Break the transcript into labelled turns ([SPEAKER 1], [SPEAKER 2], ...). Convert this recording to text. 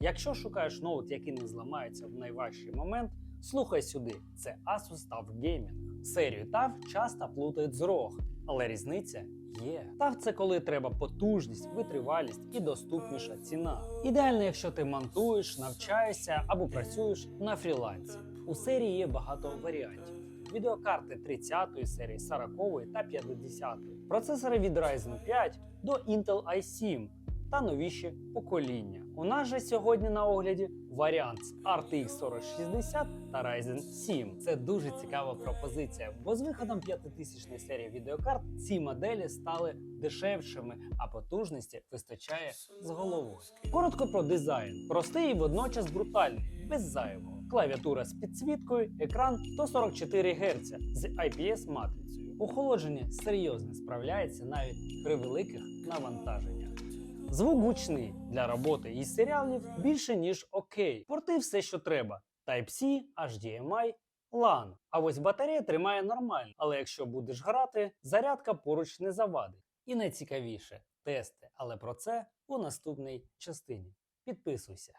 [SPEAKER 1] Якщо шукаєш ноут, який не зламається в найважчий момент, слухай сюди. Це Asus TUF Gaming. Серію TUF часто плутають з ROG, але різниця є. TUF – це коли треба потужність, витривалість і доступніша ціна. Ідеально, якщо ти монтуєш, навчаєшся або працюєш на фрілансі. У серії є багато варіантів. Відеокарти 30 серії, 40 та 50. Процесори від Ryzen 5 до Intel i7 та новіші покоління. У нас же сьогодні на огляді варіант з RTX 4060 та Ryzen 7. Це дуже цікава пропозиція, бо з виходом 5000 серії відеокарт ці моделі стали дешевшими, а потужності вистачає з головою. Коротко про дизайн: простий і водночас брутальний, без зайвого. Клавіатура з підсвіткою, екран 144 Гц з IPS матрицею. Охолодження серйозно справляється навіть при великих навантаженнях. Звук гучний для роботи із серіалів більше ніж окей. Порти все, що треба: Type-C, HDMI, LAN. А ось батарея тримає нормально, але якщо будеш грати, зарядка поруч не завадить. І найцікавіше тести, але про це у наступній частині. Підписуйся.